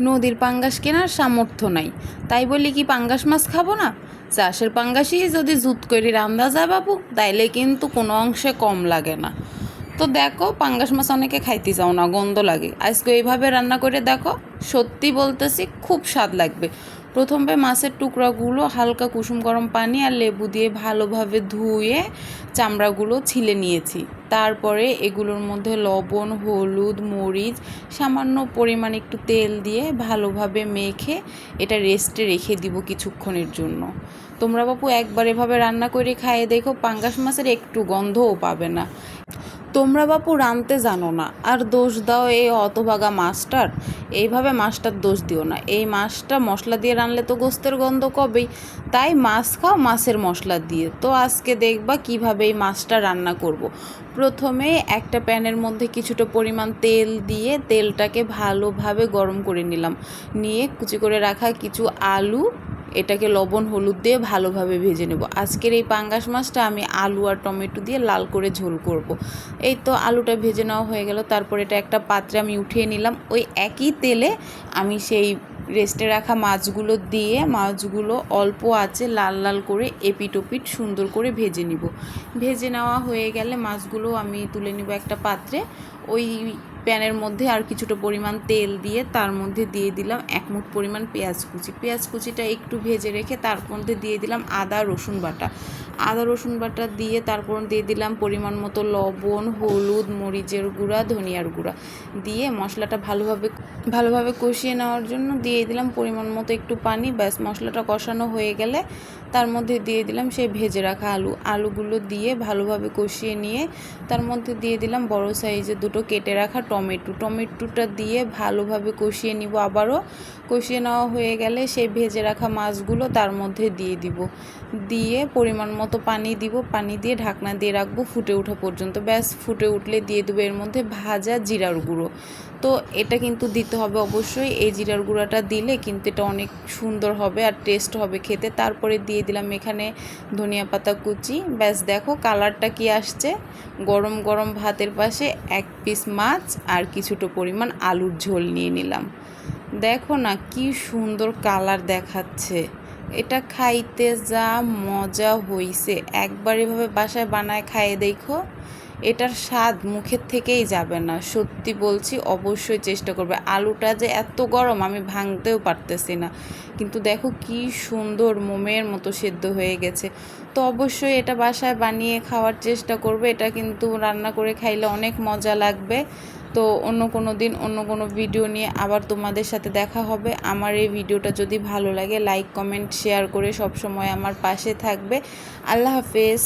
নদীর পাঙ্গাস কেনার সামর্থ্য নাই। তাই বলি কি পাঙ্গাস মাছ খাব না? চাষের পাঙ্গাসই যদি জুত করে রান্দা যায় বাবু, তাইলে কিন্তু কোনো অংশে কম লাগে না। তো দেখো, পাঙ্গাস মাছ অনেকে খাইতে চাও না, গন্ধ লাগে। আজকে এইভাবে রান্না করে দেখো, সত্যি বলতেছি খুব স্বাদ লাগবে। প্রথমে মাছের টুকরাগুলো হালকা কুসুম গরম পানি আর লেবু দিয়ে ভালোভাবে ধুয়ে চামড়াগুলো ছিলে নিয়েছি। তারপরে এগুলোর মধ্যে লবণ, হলুদ, মরিচ, সামান্য পরিমাণ একটু তেল দিয়ে ভালোভাবে মেখে এটা রেস্টে রেখে দিব কিছুক্ষণের জন্য। তোমরা বাপু একবার এভাবে রান্না করে খাইয়ে দেখো, পাঙ্গাস মাছের একটু গন্ধও পাবে না। তোমরা বাপু রানতে জানো না, আর দোষ দাও এই অতভাগা মাছটার এইভাবে মাছটার দোষ দিও না। এই মাছটা মশলা দিয়ে রানলে তো গোস্তের গন্ধ কবেই। তাই মাছ খাও, মাছের মশলা দিয়ে। তো আজকে দেখবা কীভাবে এই মাছটা রান্না করব। প্রথমে একটা প্যানের মধ্যে কিছুটা পরিমাণ তেল দিয়ে তেলটাকে ভালোভাবে গরম করে নিলাম। নিয়ে কুচি করে রাখা কিছু আলু এটাকে লবণ, হলুদ দিয়ে ভালোভাবে ভেজে নেব। আজকের এই পাঙ্গাস মাছটা আমি আলু আর টমেটো দিয়ে লাল করে ঝোল করব। এই তো আলুটা ভেজে নেওয়া হয়ে গেল। তারপর এটা একটা পাত্রে আমি উঠিয়ে নিলাম। ওই একই তেলে আমি সেই রেস্টে রাখা মাছগুলো দিয়ে, মাছগুলো অল্প আছে লাল লাল করে এপিট ওপিট সুন্দর করে ভেজে নিব। ভেজে নেওয়া হয়ে গেলে মাছগুলো আমি তুলে নিব একটা পাত্রে। ওই প্যানের মধ্যে আর কিছুটা পরিমাণ তেল দিয়ে তার মধ্যে দিয়ে দিলাম এক মুঠ পরিমাণ পেঁয়াজ কুচি। পেঁয়াজ কুচিটা একটু ভেজে রেখে তার মধ্যে দিয়ে দিলাম আদা, রসুন বাটা। আদা, রসুন বাটা দিয়ে তারপর দিয়ে দিলাম পরিমাণ মতো লবণ, হলুদ, মরিচের গুঁড়া, ধনিয়ার গুঁড়া। দিয়ে মশলাটা ভালোভাবে ভালোভাবে কষিয়ে নেওয়ার জন্য দিয়ে দিলাম পরিমাণ মতো একটু পানি। ব্যাস, মশলাটা কষানো হয়ে গেলে তার মধ্যে দিয়ে দিলাম সেই ভেজে রাখা আলু। আলুগুলো দিয়ে ভালোভাবে কষিয়ে নিয়ে তার মধ্যে দিয়ে দিলাম বড় সাইজের দুটো কেটে রাখা টমেটো। টমেটোটা দিয়ে ভালোভাবে কষিয়ে নিব আবারও। কষিয়ে নেওয়া হয়ে গেলে সেই ভেজে রাখা মাছগুলো তার মধ্যে দিয়ে দিব। দিয়ে পরিমাণ মতো পানি দিব। পানি দিয়ে ঢাকনা দিয়ে রাখব ফুটে ওঠা পর্যন্ত। ব্যাস, ফুটে উঠলে দিয়ে দেবো এর মধ্যে ভাজা জিরার গুঁড়ো। তো এটা কিন্তু দিতে হবে অবশ্যই। এই জিরার গুঁড়াটা দিলে কিন্তু এটা অনেক সুন্দর হবে আর টেস্ট হবে খেতে। তারপরে দিয়ে দিলাম এখানে ধনিয়া পাতা কুচি। ব্যাস, দেখো কালারটা কি আসছে। গরম গরম ভাতের পাশে এক পিস মাছ আর কিছুটা পরিমাণ আলুর ঝোল নিয়ে নিলাম। দেখো না কি সুন্দর কালার দেখাচ্ছে। এটা খাইতে যা মজা হইছে। একবার এভাবে বাসায় বানায় খাইয়ে দেখো, এটার স্বাদ মুখের থেকেই যাবে না। সত্যি বলছি, অবশ্যই চেষ্টা করবে। আলুটা যে এত গরম আমি ভাঙতেও পারতেছি না। কিন্তু দেখো কি সুন্দর মোমের মতো সেদ্ধ হয়ে গেছে। তো অবশ্যই এটা বাসায় বানিয়ে খাওয়ার চেষ্টা করবে। এটা কিন্তু রান্না করে খাইলে অনেক মজা লাগবে। তো অন্য কোনো দিন অন্য কোনো ভিডিও নিয়ে আবার তোমাদের সাথে দেখা হবে। আমার এই ভিডিওটা যদি ভালো লাগে লাইক কমেন্ট শেয়ার করে সব সময় আমার পাশে থাকবে। আল্লাহ হাফেজ।